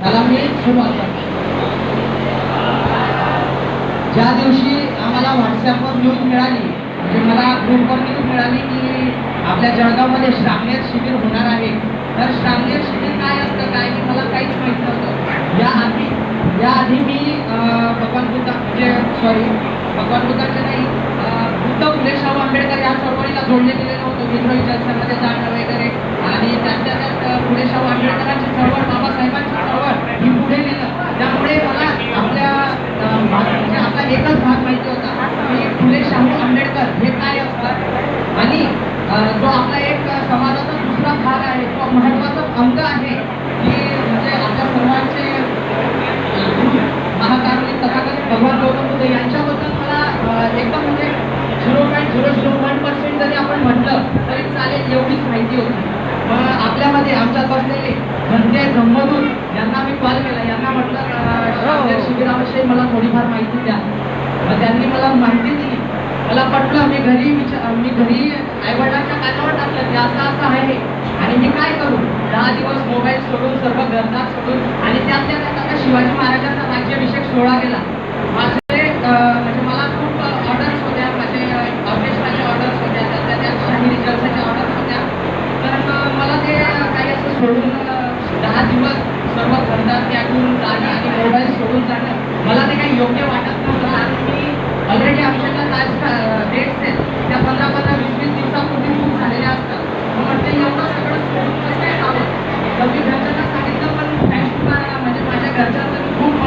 त्याला मी सुरुवात करतो ज्या दिवशी आम्हाला व्हॉट्सअपवर न्यूज मिळाली म्हणजे मला ग्रुपवर न्यूज मिळाली की आपल्या जळगावमध्ये श्रामणेर शिबिर होणार आहे तर श्रामणेर शिबिर काय असतं काय की मला काहीच माहीत नव्हतं. याआधी आधी आधी मी भगवान बुद्धा म्हणजे सॉरी भगवान बुद्धाचे नाही फक्त बुद्ध आंबेडकर या चळवळीला जोडले गेले नव्हतो. विद्रोही जलसंघामध्ये जाणं वगैरे आणि त्यांच्या त्यात अं, आंबेडकरांची चळवळ बाबासाहेबांची चळवळ ही पुढे नेलं त्यामुळे मला आपल्या अं, भाग- म्हणजे आपला एकच भाग माहिती होता की फुले शाहू आंबेडकर हे काय असतात आणि अं, जो आपला एक समाजाचा दुसरा भाग आहे तो महत्त्वाचा अंग आहे की म्हणजे आपल्या सर्वांचे महाकारुणिक तथागत भगवान गौतम बुद्ध यांच्याबद्दल मला अं, एकदम म्हणजे zero point zero zero one percent जरी आपण म्हटलं तरी चालेल एवढीच माहिती होती मग आपल्यामध्ये आमच्यात बसलेले म्हणजे ब्रह्मदूत यांना मी कॉल केला यांना म्हटलं शिबिराविषयी मला थोडीफार माहिती द्या. मग त्यांनी मला माहिती दिली. मला पटलं मी घरी विचार मी घरी आईवडिलांच्या कानावर टाकलं की असं असं आहे आणि मी काय करू? दहा दिवस मोबाईल सोडून सर्व घरदार सोडून आणि त्यातल्या त्यात आता शिवाजी महाराजांचा राज्याभिषेक सोहळा गेला.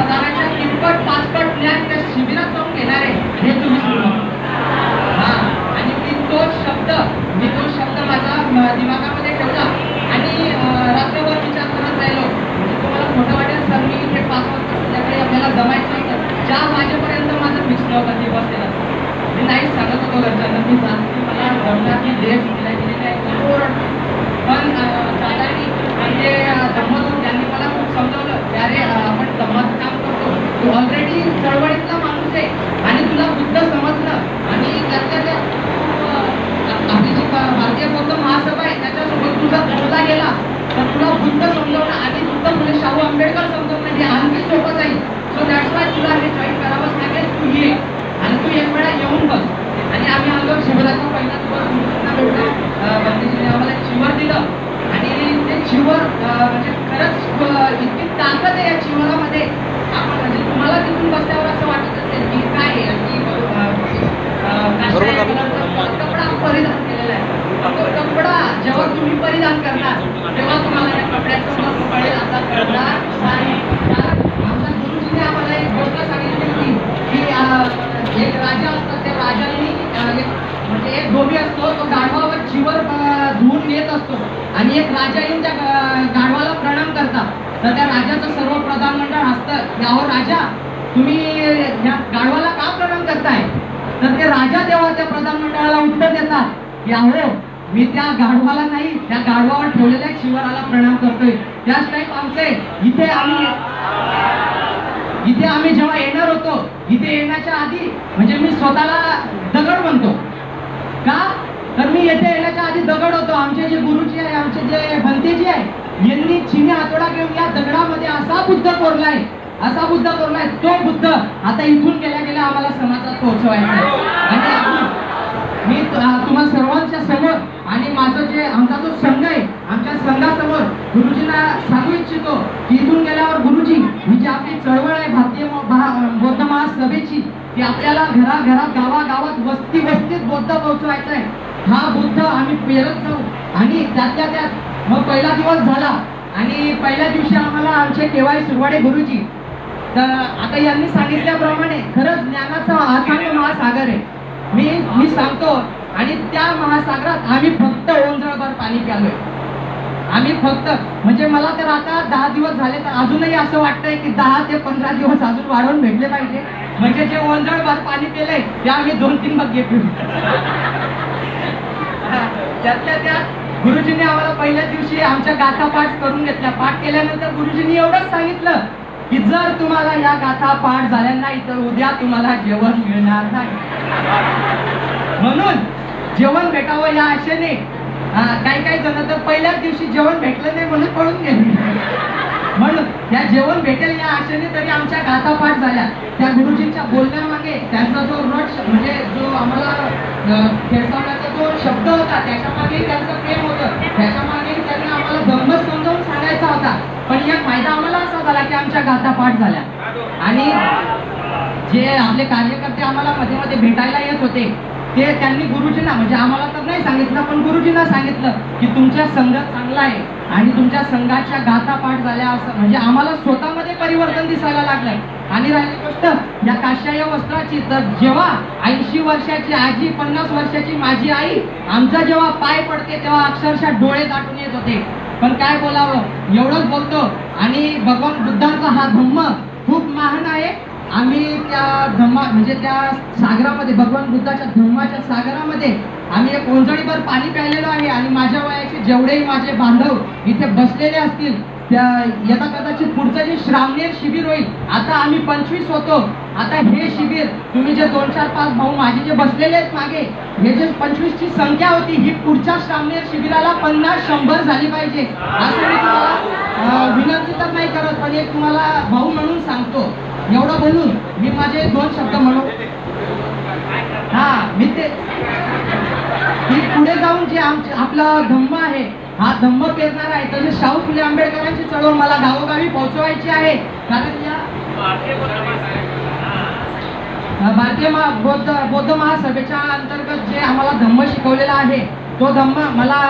पगाराच्या तिप्पट पाचपट ज्ञान त्या शिबिरात जाऊन घेणार आहे हे तुम्ही हा आणि मी तो शब्द मी तो शब्द माझा दिमागामध्ये ठेवला. आणि रात्रभर विचार करत राहिलो. म्हणजे तुम्हाला खोटं वाटेल सर मी इथे पाच वाजता संध्याकाळी आपल्याला जमायचं नव्हतं ज्या माझ्यापर्यंत माझं फिक्स नव्हतं ते बसलेलं. मी नाही सांगत होतो घरच्यांना मी जाणते मला जमणार की लेट दिला गेलेला आहे खूप ओरडतो. पण अं, दादानी म्हणजे अं, धम्मदूत यांनी मला खूप समजवलं की अरे अं, आपण धम्माचं काम करतो तू ऑलरेडी चळवळीतला माणूस आहे. आणि तुला बुद्ध समजलं. आणि त्यातल्या त्या आपली जी भारतीय बौद्ध महासभा आहे. त्याच्यासोबत तुझा जोडला गेला. तर तुला बुद्ध समजवणं आणि बुद्ध म्हणजे शाहू आंबेडकर समजवणं हे आणखी सोपं जाईल. सो दॅट वाय तुला हे जॉईन करावंच लागेल तू ये आणि तू एक वेळा येऊन बस आणि आम्ही आलो शिबिराचा पहिला दिवस मुलींना भेटलो अं, बंदिजीने आम्हाला एक चिवर दिलं आणि ते चिवर अं, म्हणजे खरंच अं, इतकी ताकद आहे या चिवरामध्ये आपण म्हणजे तुम्हाला तिथून बसल्यावर असं वाटत असेल की काय आहे की अं, अं, काशाय कलरचा कपडा परिधान केलेला आहे तो कपडा जेव्हा तुम्ही परिधान करणार तेव्हा तुम्हाला या कपड्याचं महत्त्व कळेल आता कळणार नाही कारण आमच्या गुरुजीने आम्हाला एक गोष्ट सांगितली होती की अं, एक राजा असतात त्या राजांनी म्हणजे, म्हणजे एक धोबी असतो तो गाढवावर जीवर धुवून नेत असतो. आणि एक राजा येऊन त्या गाढवाला प्रणाम करतात तर त्या राजाचं सर्व प्रधानमंडळ असतं. यावर राजा तुम्ही या गाढवाला का प्रणाम करताय? तर ते राजा तेव्हा त्या प्रधानमंडळाला उत्तर देतात की अहो मी त्या गाढवाला नाही त्या गाढवावर ठेवलेल्या शिवराला प्रणाम करतोय. त्याच टाईप आमचे इथे आम्ही इथे आम्ही जेव्हा येणार होतो इथे येण्याच्या आधी म्हणजे मी स्वतःला दगड म्हणतो. का? तर मी येथे येण्याच्या आधी दगड होतो. आमचे जे गुरुजी आहे आमचे जे भलतेजी आहे यांनी चिनी हातोडा घेऊन या दगडामध्ये असा बुद्ध कोरलाय असा बुद्ध कोरलाय तो बुद्ध आता इथून गेल्या गेल्या आम्हाला समाजात पोहोचवायचा आणि मी तुम्हा सर्वांच्या समोर आणि माझं जे आमचा जो संघ आहे आमच्या संघासमोर गुरुजींना सांगू इच्छितो की इथून गेल्यावर गुरुजी ही जी आपली चळवळ आहे भारतीय बौद्ध महास की आपल्याला घराघरात गावागावात वस्ती वस्तीत बुद्ध पोहोचवायचा आहे. हा बुद्ध आम्ही पेरत जाऊ. आणि त्यातल्या त्यात मग पहिला दिवस झाला. आणि पहिल्या दिवशी आम्हाला आमचे केवाय सुरवाडे गुरुजी. तर आता यांनी सांगितल्याप्रमाणे खरंच ज्ञानाचा अथांग महासागर आहे. मी मी सांगतो. आणि त्या महासागरात आम्ही फक्त ओंजळभर पाणी प्यालोय. आम्ही फक्त म्हणजे मला तर आता दहा दिवस झाले तर अजूनही असं वाटतंय की दहा ते पंधरा दिवस अजून वाढवून भेटले पाहिजे. म्हणजे जे ओंजळभर पाणी केलंय ते आम्ही दोन तीन बग्गे पिऊ. त्यातल्या त्यात गुरुजींनी आम्हाला पहिल्या दिवशी आमच्या गाथा पाठ करून घेतल्या. पाठ केल्यानंतर गुरुजींनी एवढंच सांगितलं की जर तुम्हाला या गाथा पाठ झाल्या नाही तर उद्या तुम्हाला जेवण मिळणार नाही. म्हणून जेवण भेटावं या आशेने हा, काही काही जण तर पहिल्याच दिवशी जेवण भेटलं नाही म्हणून पळून गेले. म्हणून या जेवण भेटेल या आशेने तरी आमच्या गाथा पाठ झाल्या. त्या गुरुजींच्या बोलण्यामागे त्यांचा जो रट म्हणजे जो आम्हाला खेळसावण्याचा जो शब्द होता त्याच्यामागे त्यांचं प्रेम होतं. त्याच्यामागे त्यांनी आम्हाला गंमत समजावून सांगायचा होता. पण या फायदा आम्हाला असा झाला की आमच्या गाथा पाठ झाल्या. आणि जे आपले कार्यकर्ते आम्हाला मध्ये मध्ये भेटायला येत होते ते त्यांनी गुरुजींना म्हणजे आम्हाला तर नाही सांगितलं पण गुरुजींना सांगितलं की तुमच्या संघ चांगला आहे आणि तुमच्या संघाच्या गाथा पाठ झाल्या असं. म्हणजे आम्हाला स्वतःमध्ये परिवर्तन दिसायला लागलंय. आणि राहिली गोष्ट या काश्याय वस्त्राची तर जेव्हा ऐंशी वर्षाची आजी पन्नास वर्षाची माझी आई आमचा जेव्हा पाय पडते तेव्हा अक्षरशः डोळे दाटून येत होते. पण काय बोलावं? एवढंच बोलतो. आणि भगवान बुद्धांचा हा धम्म खूप महान आहे. आम्ही त्या धम्मा म्हणजे त्या सागरामध्ये भगवान बुद्धाच्या धम्माच्या सागरामध्ये आम्ही एक ओंजळीभर पाणी प्यायलेलो आहे आणि माझ्या वयाचे जेवढेही माझे बांधव इथे बसलेले असतील त्या यथा कदाचित पुढचं जे श्रावणेर शिबिर होईल आता आम्ही पंचवीस होतो. आता हे शिबिर तुम्ही जे दोन चार पाच भाऊ माझे जे बसलेले आहेत मागे हे जे पंचवीसची संख्या होती ही पुढच्या श्रावणेर शिबिराला पन्नास शंभर झाली पाहिजे. असं मी तुम्हाला विनंती तर नाही करत पण एक तुम्हाला भाऊ म्हणून सांगतो. एवढं बोलून मी माझे दोन शब्द म्हणू? हा मी ते पुढे जाऊन जे आमचे आपला धम्म आहे हा धम्म पेरणार आहे तसे शाहू फुले आंबेडकरांची चळवळ मला गावोगावी पोहोचवायची आहे. कारण या भारतीय महा- बौद्ध बौद्ध महासभेच्या अंतर्गत जे आम्हाला धम्म शिकवलेला आहे तो धम्म मला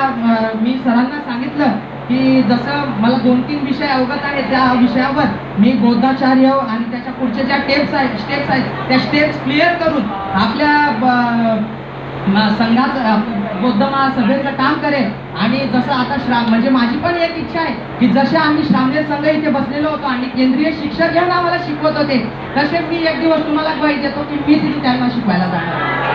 मी सरांना सांगितलं. की जसं मला दोन तीन विषय अवगत आहेत त्या विषयावर मी बौद्धाचार्य आणि त्याच्या पुढच्या ज्या टेप्स आहेत स्टेप्स आहेत त्या स्टेप्स क्लिअर करून आपल्या संघाचं बौद्ध महासभेचं काम करेल आणि जसं आता श्राम म्हणजे माझी पण एक इच्छा आहे की जसे आम्ही श्रामदेव संघ इथे बसलेलो होतो आणि केंद्रीय शिक्षक घेऊन आम्हाला शिकवत होते तसे मी एक दिवस तुम्हाला ग्वाही देतो की मी तिथे त्यांना शिकवायला जाणार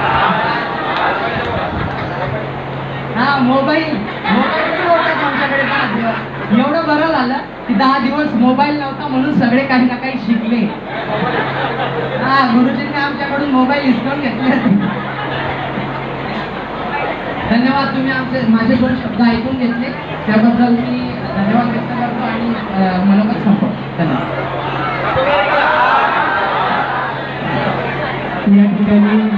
हा मोबाईल पण होताच आमच्याकडे दहा दिवस एवढं बरं झालं की दहा दिवस मोबाईल नव्हता म्हणून सगळे काही ना काही शिकले. हा गुरुजींनी आमच्याकडून मोबाईल हिसकून घेतले धन्यवाद तुम्ही आमचे माझे दोन शब्द ऐकून घेतले. त्याबद्दल मी धन्यवाद व्यक्त करतो आणि मनोगत संपवतो. धन्यवाद. या ठिकाणी